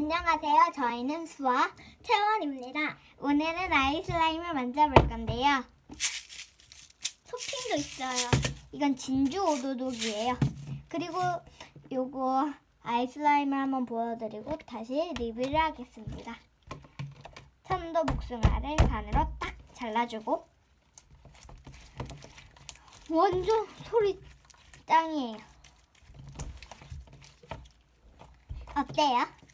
안녕하세요. 저희는 수아, 채원입니다. 오늘은 아이 슬라임을 만져볼 건데요. 토핑도 있어요. 이건 진주 오도독이에요. 그리고 요거 아이 슬라임을 한번 보여드리고 다시 리뷰를 하겠습니다. 참도 복숭아를 반으로 딱 잘라주고 완전 소리 짱이에요. 어때요?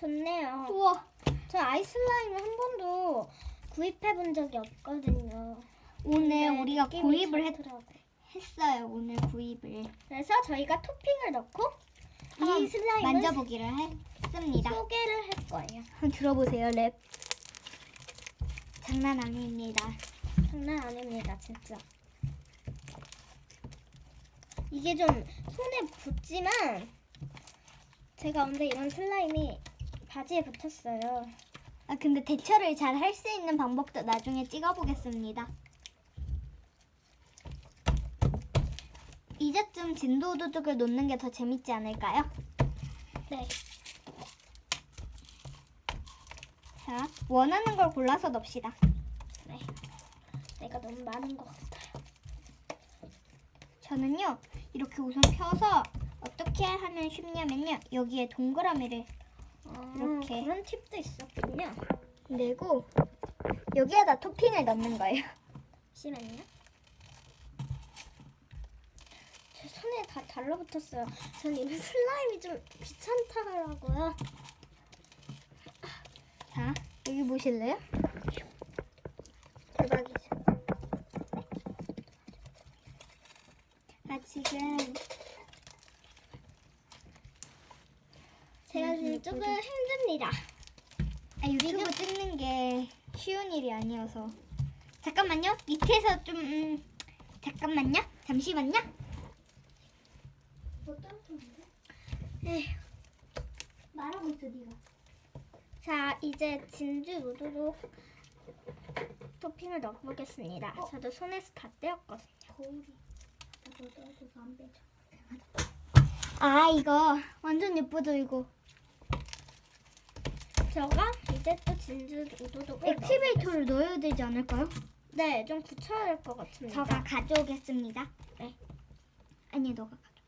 좋네요. 우와. 저 아이슬라임을 한 번도 구입해 본 적이 없거든요. 오늘 우리가 구입을 했, 좋더라고요. 했어요. 오늘 구입을 그래서 저희가 토핑을 넣고 한번 이 슬라임을 만져보기를 했습니다. 소개를 할 거예요. 한번 들어보세요, 랩. 장난 아닙니다. 장난 아닙니다, 진짜. 이게 좀 손에 붙지만 제가 근데 이런 슬라임이 바지에 붙었어요. 아 근데 대처를 잘 할 수 있는 방법도 나중에 찍어보겠습니다. 이제쯤 진도 도둑을 놓는 게 더 재밌지 않을까요? 네. 자, 원하는 걸 골라서 넣읍시다. 네. 내가 너무 많은 것 같아요. 저는요 이렇게 우선 펴서 어떻게 하면 쉽냐면요 여기에 동그라미를 이렇게. 아, 그런 팁도 있었군요. 내고 여기에다 토핑을 넣는 거예요. 잠시만요. 제 손에 다 달라붙었어요. 전 이런 슬라임이 좀 귀찮다라고요. 자 여기 보실래요? 대박이죠. 아 지금 제가 지금 조금 힘듭니다. 아, 유튜브 찍는 게 쉬운 일이 아니어서. 잠깐만요. 밑에서 좀 음, 잠깐만요. 잠시만요. 에휴 말하고 있어 니가. 자, 이제 진주 누드로 토핑을 넣어보겠습니다. 어? 저도 손에서 다 떼었거든요. 거울이. 아 이거 완전 예쁘죠 이거 제가 이제 또 진주 우도독을 액티베이터를 넣어야 되지 않을까요? 네, 좀 굳혀야 될 것 같습니다. 저가 가져오겠습니다 네. 아니 너가 가져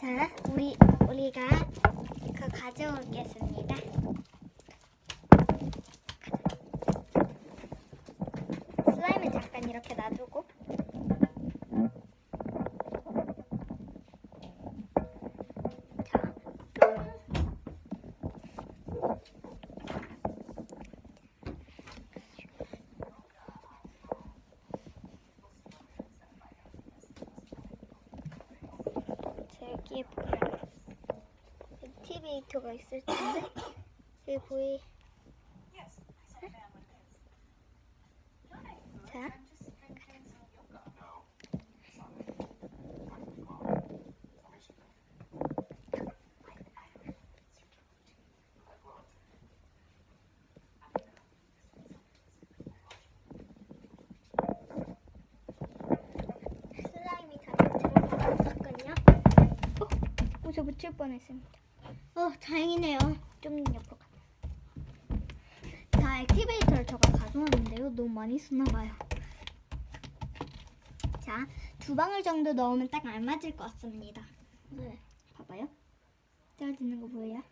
자 우리 우리가 그 가져오겠습니다 슬라임은 잠깐 이렇게 놔두고 자 자, 여기에 보면 액티베이터가 있을 텐데 여기 보이 자 슬라임이 다 들어가거든요. 어, 저 묻힐 뻔했습니다. 어, 다행이네요. 좀 옆으로 가. 자, 액티베이터를 제가 가져왔는데요. 너무 많이 쓰나 봐요. 자, 두 방울 정도 넣으면 딱 알맞을 것 같습니다. 네. 봐봐요. 떨어지는 거 보여요?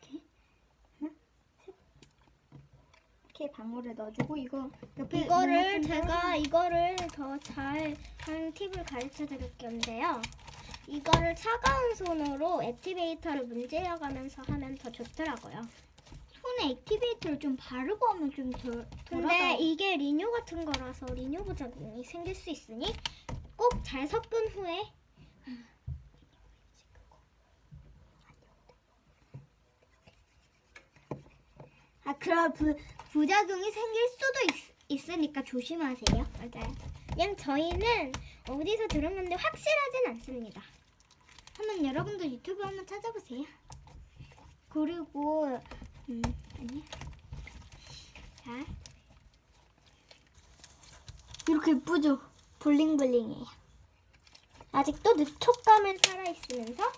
이렇게 하나, 셋. 이렇게 방울을 넣어주고 이거 옆에 이거를 제가 이거를 더 잘 하는 팁을 가르쳐 드릴 건데요. 이거를 차가운 손으로 액티베이터를 문질러가면서 하면 더 좋더라고요. 손에 액티베이터를 좀 바르고 하면 좀 덜, 근데 덜하다. 이게 리뉴 같은 거라서 리뉴 부작용이 생길 수 있으니 꼭 잘 섞은 후에 아, 그런 부, 부작용이 생길 수도 있, 으니까 조심하세요. 맞아요. 그냥 저희는 어디서 들은 건데 확실하진 않습니다. 한번 여러분도 유튜브 한번 찾아보세요. 그리고 음 아니 자 이렇게 예쁘죠? 블링블링해요. 아직도 느 촉감은 살아있으면서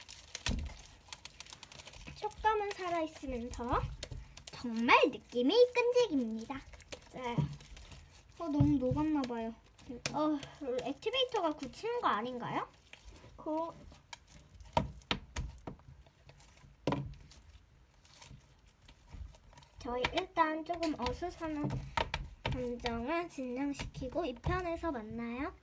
촉감은 살아있으면서 정말 느낌이 끈질깁니다. 네. 어, 너무 녹았나 봐요. 어, 액티베이터가 굳히는 거 아닌가요? 그 저희 일단 조금 어수선한 감정을 진정시키고 2편에서 만나요.